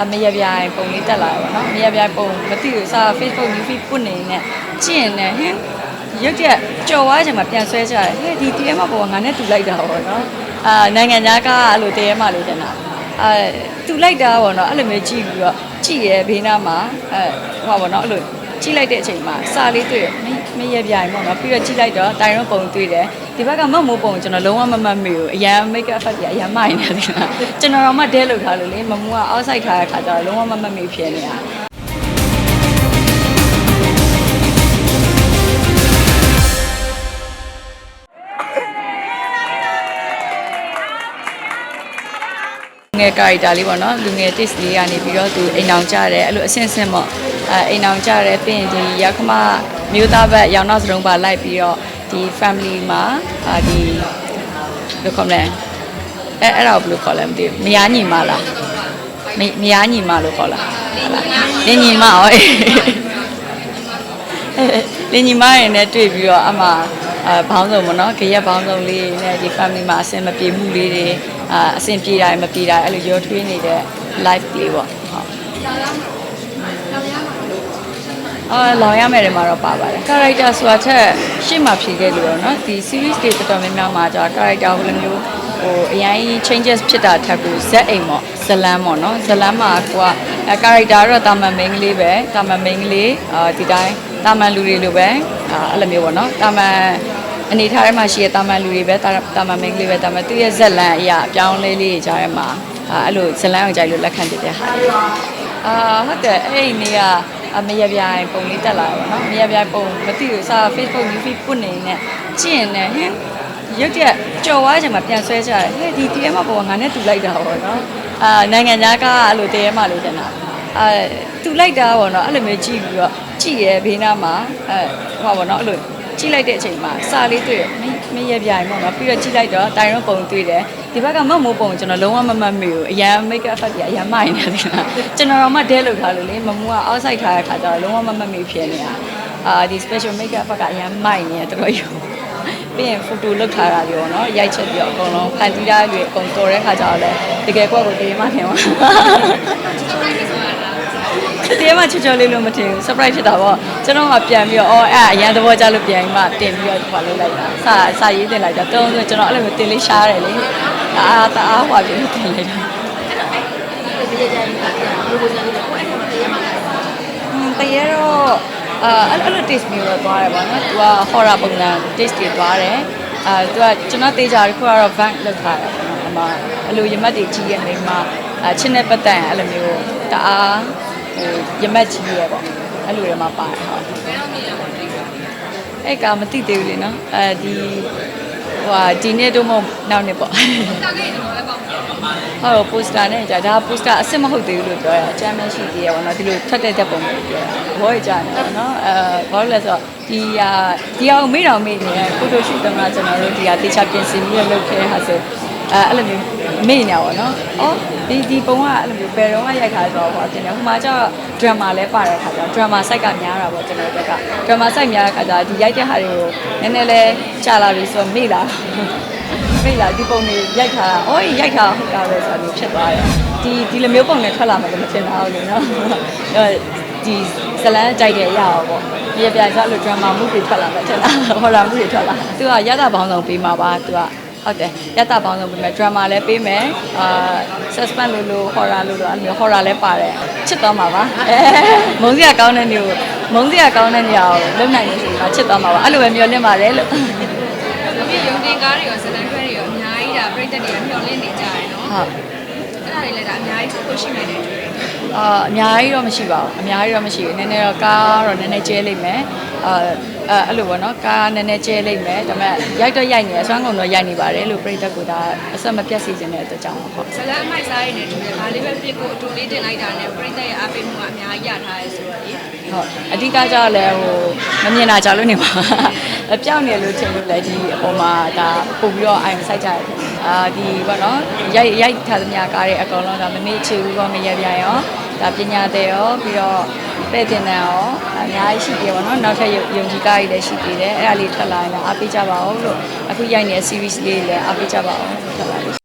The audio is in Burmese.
အမရပြိုင်ပုံလေးတက်လာတယ်ပေါ့နော်မရပြိုင်ပုံမသိဘူးစာ Facebook new feed ပွနေနေကြည့်ရင်လည်းဟင်ရုပ်ရက်ကြော်သွားချိန်မှာပြန်ဆွဲကြတယ်ဟဲ့ဒီတည်းမပေါ်ငါနဲ့တူလိုက်တာပေါ့နော်အာနိုင်ငံသားကအဲ့လိုတည်းမလို့တင်တာအဲတူလိုက်တာပေါ့နော်အဲ့လိုမျိုးကြည့်ပြီးတော့ကြည့်ရဲဘေးနားမှာအဲဟောပေါ့နော်အဲ့လို ကြည့်လိုက်တဲ့အချိန်မှာစာလေးတွေ့မမရပြိုင်ပေါ့နော်ပြီးတော့ကြည့်လိုက်တော့တိုင်ရွန်ပုံတွေ့တယ်ဒီဘက်ကမတ်မိုးပုံကျွန်တော်လုံးဝမမှတ်မိဘူးအရန် make up effect ကြီးအရန်မိုင်းနေတယ်ကျွန်တော်တော့မှတဲလောက်ထားလို့လေမမိုးက outside ထားတဲ့ခါကျတော့လုံးဝမမှတ်မိဖြစ်နေတာ ငယ် character လေးပေါ့နော်လူငယ် taste လေးကနေပြီးတော့သူအိမ်အောင်ကြတယ်အဲ့လိုအဆင့်ဆင့်ပေါ့အဲအိမ်အောင်ကြတယ်ပြီးရင်ဒီရခမမျိုးသားဘက်ရောင်နောက်စလုံးပါလိုက်ပြီးတော့ဒီ family မှာအာဒီဘယ်လိုခေါ်မလဲအဲအဲ့ဒါကိုဘယ်လိုခေါ်လဲမသိဘူးမယားညီမလားမမယားညီမလို့ခေါ်လားဟုတ်လားလင်းညီမရောအေးလင်းညီမရယ်နဲ့တွေ့ပြီးတော့အမှ အဲဘောင်းစုံပေါ့နော်ကြရက်ဘောင်းစုံလေးနဲ့ဒီ family မှာအဆင်မပြေမှုလေးတွေအာအဆင်ပြေတာမပြေတာအဲ့လိုရောထွေးနေတဲ့ life လေးပေါ့ဟုတ်အော်လောင်ရမယ်တယ်မှာတော့ပါပါတယ် character ဆိုတာချက်ရှေ့မှာဖြေခဲ့လို့တော့เนาะဒီ series တွေတော်တော်များများမှာကြာ character ဟိုလိုမျိုးဟိုအရင် changes ဖြစ်တာထက်ကိုဇက်အိမ်ပေါ့ဇလန်းပေါ့เนาะဇလန်းမှာကိုကအဲ character တော့တာမန် main ကလေးပဲတာမန် main ကလေးအာဒီတိုင်းတာမန်လူတွေလိုပဲအာအဲ့လိုမျိုးပေါ့เนาะတာမန် အနေထားထဲမှာရှိတဲ့တာမန်လူတွေပဲတာတာမန် main ကလေးပဲတာမန်သူ့ရဲ့ဇက်လန်းအရာအပြောင်းလဲလေးတွေကြားထဲမှာအာအဲ့လိုဇလန်းအောင်ကြိုက်လို့လက်ခံတဲ့ဟာတွေအာဟုတ်တယ်အဲ့ဒီနေ့ကအမရပြိုင်ပုံလေးတက်လာတယ်ပေါ့နော်မရပြိုင်ပုံမသိဘူးစာ Facebook new feed ပွနေနေကြည့်ရင်လည်းဟင်ရုပ်ရက်ကြော်သွားချိန်မှာပြန်ဆွဲကြတယ်ဟဲ့ဒီတည်းမပေါ်ငါနဲ့တူလိုက်တာပေါ့နော်အာနိုင်ငံသားကအဲ့လိုတည်းမလို့တင်တာအဲတူလိုက်တာပေါ့နော်အဲ့လိုမျိုးကြည့်ပြီးတော့ကြည့်ရဲဘေးနားမှာအဲဟောပေါ့နော်အဲ့လို ကြည့်လိုက်တဲ့အချိန်မှာစာလေးတွေ့မမရပြိုင်ပေါ့နော်ပြီးတော့ကြည့်လိုက်တော့တိုင်ရွန်ပုံတွေ့တယ်ဒီဘက်ကမတ်မိုးပုံကျွန်တော်လုံးဝမမှတ်မိဘူးအရန် make up effect ကြီးအရန်မိုင်းနေတယ်ကျွန်တော်တော့မှတဲလောက်ထားလို့လေမမိုးက outside ထားတဲ့ခါကျတော့လုံးဝမမှတ်မိဖြစ်နေတာအာဒီ special make up effect ကအရန်မိုင်းနေတယ်တော်တော်ယူပြီးရင် photo လုပ်ထားတာတွေပေါ့နော်ရိုက်ချက်ပြီးတော့အကုန်လုံးဖန်တီးထားတွေအကုန်တော်တဲ့ခါကျတော့လေတကယ်ကွက်ကိုတည်မှထင်ပါ တရားမချေချောလေးလို့မထင်ဘူး surprise ဖြစ်တာပေါ့ကျွန်တော်ကပြန်ပြီးတော့အော်အဲ့အရန်သဘောကျလို့ပြန်ပြီးမှတင်ပြီးတော့ဘာလုပ်လိုက်တာစာစာရေးတင်လိုက်တာတုံးဆိုကျွန်တော်အဲ့လိုမျိုးတင်လေးရှားတယ်လေအာတအားဟွာပြီးတင်လိုက်တာဟွန်းတရေတော့အာအဲ့လို taste မျိုးတော့သွားတယ်ပေါ့နော်။ तू က horror ပုံစံ taste တွေသွားတယ်။အာ तू ကကျွန်တော်တေးကြတယ်ခုကတော့ bank လောက်ထားတယ်ပေါ့နော်။အမအလိုရမတ်တွေကြီးရဲ့နေမှာအချင်းနဲ့ပတ်သက်ရင်အဲ့လိုမျိုးတအား ဟိုရမတ်ကြီးရဲ့ပေါ့။အဲ့လိုတွေမှာပါတယ်ဟုတ်။အဲ့ကမသိသေးဘူးလေနော်။အဲဒီဟိုဟာဒီနေ့တော့မဟုတ်နောက်နေ့ပေါ့။ဟုတ်ပိုစတာနဲ့ကြာဒါပိုစတာအစ်စ်မဟုတ်သေးဘူးလို့ပြောရအချမ်းမရှိသေးရပါတော့ဒီလိုထွက်တဲ့တက်ပုံမျိုးပြောရဘောရကြတယ်ပေါ့နော်အဲဘာလို့လဲဆိုတော့ဒီဟာဒီအောင်မေးတော်မေးနေတဲ့ဖိုတိုရှူတုန်းကကျွန်တော်တို့ဒီဟာတေချာပြင်ဆင်ပြီးလုပ်ခဲ့ဟာဆိုအဲအဲ့လိုမျိုး မေ့နေပါတော့အော်ဒီဒီပုံကအဲ့လိုမျိုးဘယ်တော့မှရိုက်ခါဆိုတော့ဟောတင်တယ်ဟိုမှာကျတော့ drama လဲပါတဲ့ခါကျတော့ drama site ကများတာပေါ့ကျွန်တော်တို့က drama site များတဲ့ခါကျတော့ဒီရိုက်တဲ့ဟာတွေကိုနည်းနည်းလဲကြာလာပြီဆိုတော့မေ့လာမိလာဒီပုံတွေရိုက်ထားတာအော်ရိုက်ထားဟုတ်တာပဲဆိုတော့ဖြစ်သွားတယ်ဒီဒီလိုမျိုးပုံတွေထွက်လာမယ်လို့မထင်တာဘူးလေနော်အဲဒီဇလန်းကြိုက်တဲ့အရာပေါ့ဒီပြပြဆိုလို့ drama မှုတွေထွက်လာမယ်ထင်လားဟော်ရာမှုတွေထွက်လာသူကရတာပေါင်းဆောင်ပေးမှာပါသူက ဟုတ်တယ်ရတာပေါင်းဆောင်ပေးမယ် drama လည်းပေးမယ်အာ suspense လို့လို့ horror လို့လို့အဲ့လို horror လည်းပါတယ်ချစ်သွားမှာပါအဲမုန်းစရာကောင်းတဲ့နေကိုမုန်းစရာကောင်းတဲ့နေရာကိုလုံနိုင်နေဆိုရင်ချစ်သွားမှာပါအဲ့လိုပဲမျှော်လင့်ပါတယ်လို့ဒီရုံတင်ကားတွေရောဇလန်ခွဲတွေရောအများကြီးဒါပြိတ္တတွေကမျှော်လင့်နေကြတယ်နော်ဟုတ်အဲ့ဒါတွေလည်းဒါအများကြီးထုတ်ဖို့ရှိနေတယ်တူတယ်အာအများကြီးတော့မရှိပါဘူးအများကြီးတော့မရှိဘူးနည်းနည်းတော့ကားတော့နည်းနည်းကျဲလိမ့်မယ်အာ အဲအဲ့လိုပေါ့နော်ကားနည်းနည်းကျဲလိမ့်မယ်ဒါပေမဲ့ရိုက်တော့ရိုက်နေတယ်ဆွမ်းကုန်တော့ရိုက်နေပါတယ်လို့ပြိတ္တကဒါအဆက်မပြတ်စီခြင်းတဲ့အတွက်ကြောင့်ပေါ့ဇလန်အမိုက်စားရည်နဲ့တူတယ်ဒါလေးပဲပြစ်ကိုအတူလေးတင်လိုက်တာနဲ့ပြိတ္တရဲ့အားပေးမှုကအများကြီးရထားရဲဆိုတော့လေဟုတ်အဓိကကျတော့လည်းဟိုမမြင်တာကြောက်လို့နေပါအပြောင်းနေလို့ထင်လို့လည်းဒီအပေါ်မှာဒါပို့ပြီးတော့အိုင်ဆိုင်ကြတယ်အာဒီပေါ့နော်ရိုက်ရိုက်ထားသမျှကားတွေအကောင်လုံးဒါမမေ့ချေဘူးတော့မရပြရောဒါပညာတဲ့ရောပြီးတော့ ပဲ့တင်တဲ့ရောအများကြီးရှိသေးပါတော့နောက်ထပ်ယုံကြည်ကားတွေလည်းရှိသေးတယ်အဲ့ဒါလေးထွက်လာရင်လည်းအားပေးကြပါဦးလို့အခုရိုက်နေတဲ့ series လေးလည်းအားပေးကြပါဦးထွက်လာလို့